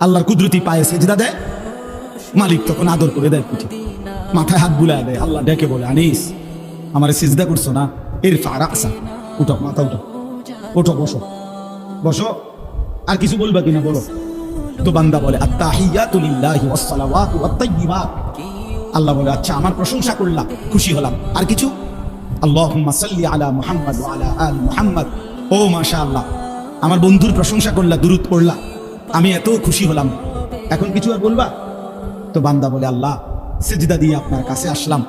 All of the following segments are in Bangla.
আল্লাহর কুদরতি পায়ে সেজদা দেয়। মালিক তখন আদর করে দেয় পিঠে। মাথায় হাত বুলায় দেয়, আল্লাহ ডেকে বলে, আনিস, আমার সিজদা করছ না? এর ফারা আসা, উঠো, মাথা উঠো। ওঠো বসো। বসো। আর কিছু বলবা কিনা বলো? তো বান্দা বলে আল্লাহ বলে আচ্ছা আমার প্রশংসা করলাম, খুশি হলাম। আর কিছু? আল্লাহ আলা মুহাম্মদ আলা ও মাশাআল্লাহ, আমার বন্ধুর প্রশংসা করলা, দুরূদ পড়লা। আমি এত খুশি হলাম। এখন কিছু আর বলবা? তো বান্দা বলে, আল্লাহ, সেজদা দিয়ে আপনার কাছে আসলাম।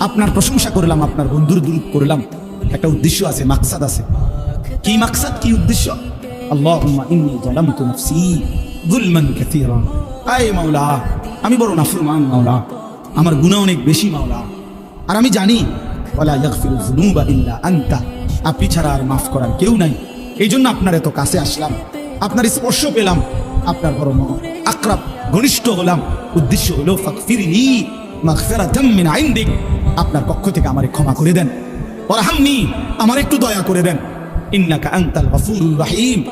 আপনার প্রশংসা করলাম, আপনার বন্ধুর দুরূদ করলাম। একটা উদ্দেশ্য আছে, মাকসাদ আছে। কি মাকসাদ, কি উদ্দেশ্য? আল্লাহুম্মা ইন্নী যালামতু নাফসি যুলমান কাসীরা। আয় মাওলা, আমি বড় নাফরমান মাওলা। আমার গুনাহ অনেক বেশি মাওলা। আর আমি জানি, ওয়ালা ইয়াগফিরু যুনুবা ইল্লা আনতা। আপনি ছাড়া আর মাফ করার কেউ নাই। এই জন্য আপনার এত কাছে আসলাম। আপনার স্পর্শ পেলাম। আপনার বড় আক্রাব ঘনিষ্ঠ হলাম। উদ্দেশ্য হলো ইনদিক আপনার পক্ষ থেকে আমারে ক্ষমা করে দেন। ওরহামনি আমার একটু দয়া করে দেন। ইন্নাকা আনতাল গফুরুর রহিম।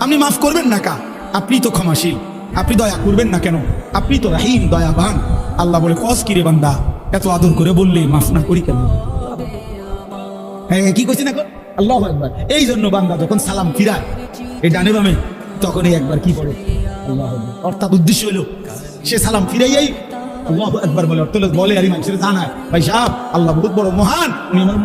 আপনি মাফ করবেন না কা? আপনি তো ক্ষমাশীল। আপনি দয়া করবেন না কেন? আপনি তো রাহিম দয়া দয়াবান। আল্লাহ বলে, কস কিরে বান্দা? এত আদর করে বললে মাফ না করি কেন? হ্যাঁ কি করছেন এখন? আল্লাহ এই জন্য বান্দা যখন সালাম ফিরায় এই ডানে বামে, তখনই একবার কি পড়ে অর্থাৎ উদ্দেশ্য হলো, সে সালাম ফিরাইয়াই আল্লাহ একবার বলে। অর্থ বলে, আর মানুষের জানায়, ভাই সাহ আল্লাহ বহুত বড় মহান, উনি আমার।